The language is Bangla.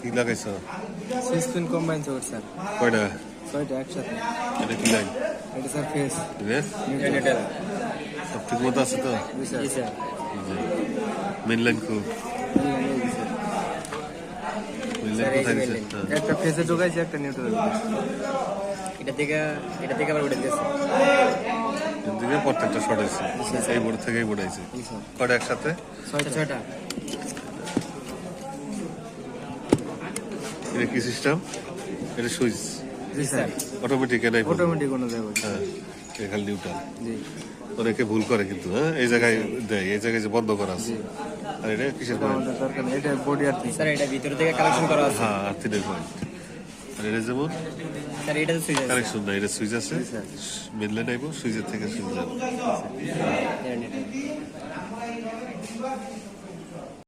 কি লাগাইছ? সিক্স পিন কম্বাইন চোর স্যার কয়টা? ছয়টা একসাথে। এটা কি লাইন এটা স্যার ফেস রে নিউট্রাল সব ঠিক মতো আছে তো? জি স্যার মেন লাইন খুব। একটা ফেসে ঢোকাইছে একটা নিউট্রাল এটা থেকে এটা থেকে আবার উঠে গেছে। এদিকে প্রত্যেকটা শর্ট হয়েছে। এই বোর্ড থেকেই বোর্ড জি একসাথে? ছয়টা এটা কি সিস্টেম এটা সুইচ। জি স্যার অটোমেটিক এটাই অটোমেটিক যাবে হ্যাঁ এখানে নিউট্রাল জি। অনেকে ভুল করে কিন্তু হ্যাঁ? এই জায়গায় দেয় এই জায়গায় যে বন্ধ করা আছে। জি। আর এটা কিসের এটা পয়েন্ট এটা বডি আর স্যার এটা ভিতর থেকে কালেকশন করা আছে। হ্যাঁ আর তিনের পয়েন্ট আর এটা যেমন স্যার এটা সুইচ আছে কানেকশন না এটা সুইচ আছে মেনলে নাইবো সুইচের থেকে সুইচ যাবে